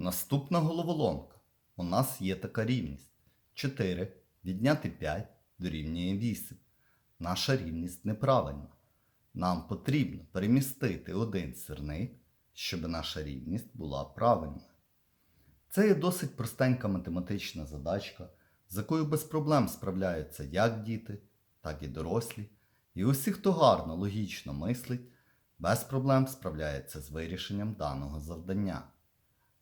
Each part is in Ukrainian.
Наступна головоломка. У нас є така рівність. 4 відняти 5 дорівнює 8. Наша рівність неправильна. Нам потрібно перемістити один сірник, щоб наша рівність була правильною. Це є досить простенька математична задачка, з якою без проблем справляються як діти, так і дорослі. І усі, хто гарно логічно мислить, без проблем справляється з вирішенням даного завдання.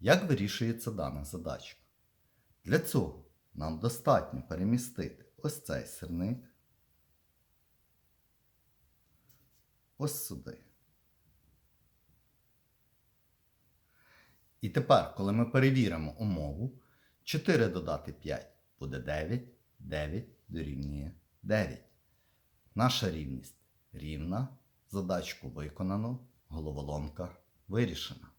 Як вирішується дана задачка? Для цього нам достатньо перемістити ось цей сирник ось сюди. І тепер, коли ми перевіримо умову, 4 додати 5 буде 9, 9 дорівнює 9. Наша рівність рівна, задачку виконано, головоломка вирішена.